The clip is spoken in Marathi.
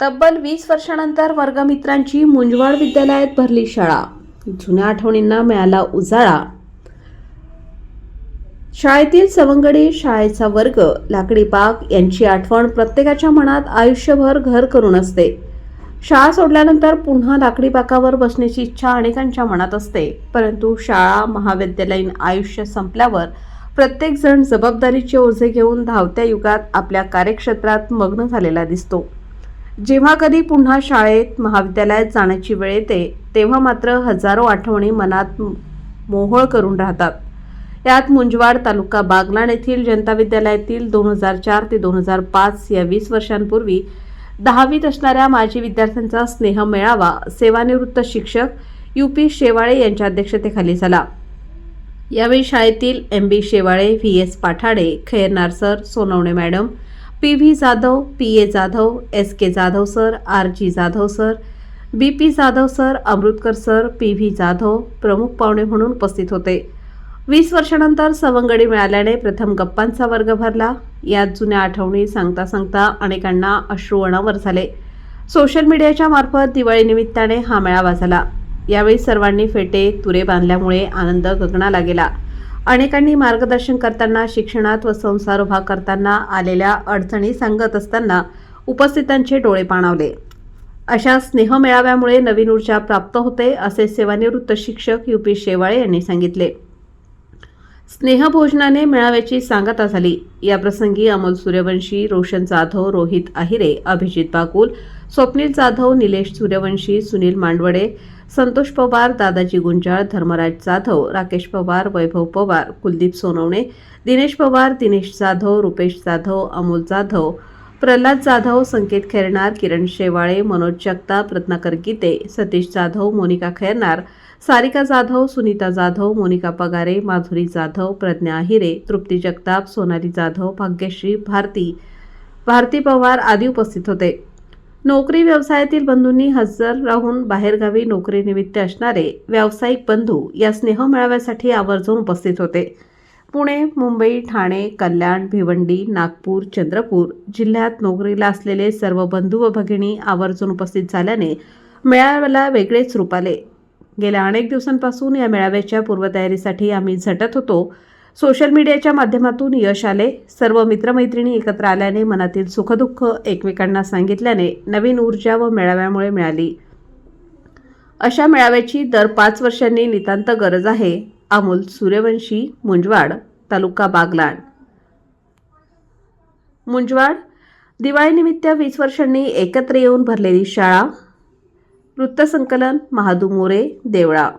तब्बल वीस वर्षानंतर वर्गमित्रांची मुंजवाड विद्यालयात भरली शाळा. जुन्या आठवणींना मिळाला उजाळा. शाळेतील सवंगडी शाळेचा वर्ग लाकडी पाक यांची आठवण प्रत्येकाच्या मनात आयुष्यभर घर करून असते. शाळा सोडल्यानंतर पुन्हा लाकडी पाकावर बसण्याची इच्छा अनेकांच्या मनात असते. परंतु शाळा महाविद्यालयीन आयुष्य संपल्यावर प्रत्येकजण जबाबदारीचे ओझे घेऊन धावत्या युगात आपल्या कार्यक्षेत्रात मग्न झालेला दिसतो. जेव्हा कधी पुन्हा शाळेत महाविद्यालयात जाण्याची वेळ येते तेव्हा मात्र हजारो आठवणी मनात मोहळ मोहोळ करून राहतात. यात मुंजवाड तालुका बागलाण येथील जनता विद्यालयातील दोन हजार चार ते दोन हजार पाच या वीस वर्षांपूर्वी दहावीत असणाऱ्या माजी विद्यार्थ्यांचा स्नेह मेळावा सेवानिवृत्त शिक्षक यू पी शेवाळे यांच्या अध्यक्षतेखाली झाला. यावेळी शाळेतील M B Shewale V S Pathade Khairnar sir Sonawane madam P V Jadhav P A Jadhav S K Jadhav sir R G Jadhav sir B P Jadhav sir Amrutkar sir P V Jadhav प्रमुख पाहुणे म्हणून उपस्थित होते. वीस वर्षानंतर सवंगडी मिळाल्याने प्रथम गप्पांचा वर्ग भरला. यात जुन्या आठवणी सांगता सांगता अनेकांना अश्रू अनावर झाले. सोशल मीडियाच्या मार्फत दिवाळी निमित्ताने हा मेळावा झाला. यावेळी सर्वांनी फेटे तुरे बांधल्यामुळे आनंद गगनाला गेला. अनेकांनी मार्गदर्शन करताना शिक्षणात व संसार उभा करताना आलेल्या अडचणी सांगत असताना उपस्थितांचे डोळे पाणावले. अशा स्नेह मेळाव्यामुळे नवीन ऊर्जा प्राप्त होते असे सेवानिवृत्त शिक्षक यू. पी. शेवाळे यांनी सांगितले. स्नेहभोजनाने मेळाव्याची सांगता झाली. या प्रसंगी अमोल सूर्यवंशी रोशन जाधव रोहित आहिरे अभिजित बाकुल स्वप्नील जाधव निलेश सूर्यवंशी सुनील मांडवडे संतोष पवार दादाजी गुंजाळ धर्मराज जाधव राकेश पवार वैभव पवार कुलदीप सोनवणे दिनेश पवार दिनेश जाधव रुपेश जाधव अमोल जाधव प्रल्हाद जाधव संकेत खैरनार किरण शेवाळे मनोज जगताप रत्नाकर गीते सतीश जाधव मोनिका खैरनार सारिका जाधव सुनीता जाधव मोनिका पगारे माधुरी जाधव प्रज्ञा हिरे तृप्ती जगताप सोनाली जाधव भाग्यश्री भारती भारती पवार आदी उपस्थित होते. नोकरी व्यवसायातील बंधूंनी हजर राहून बाहेरगावी नोकरीनिमित्त असणारे व्यावसायिक बंधू या स्नेह मेळाव्यासाठी आवर्जून उपस्थित होते. पुणे मुंबई ठाणे कल्याण भिवंडी नागपूर चंद्रपूर जिल्ह्यात नोकरीला असलेले सर्व बंधू व भगिनी आवर्जून उपस्थित झाल्याने मेळाव्याला वेगळेच रूप आले. गेल्या अनेक दिवसांपासून या मेळाव्याच्या पूर्वतयारीसाठी आम्ही झटत होतो. सोशल मीडियाच्या माध्यमातून यश आले. सर्व मित्रमैत्रिणी एकत्र आल्याने मनातील सुखदुःख एकमेकांना सांगितल्याने नवीन ऊर्जा व मेळाव्यामुळे मिळाली. अशा मेळाव्याची दर पाच वर्षांनी नितांत गरज आहे. अमोल सूर्यवंशी मुंजवाड तालुका बागलाण. मुंजवाड दिवाळीनिमित्त वीस वर्षांनी एकत्र येऊन भरलेली शाळा. वृत्तसंकलन महादू मोरे देवळा.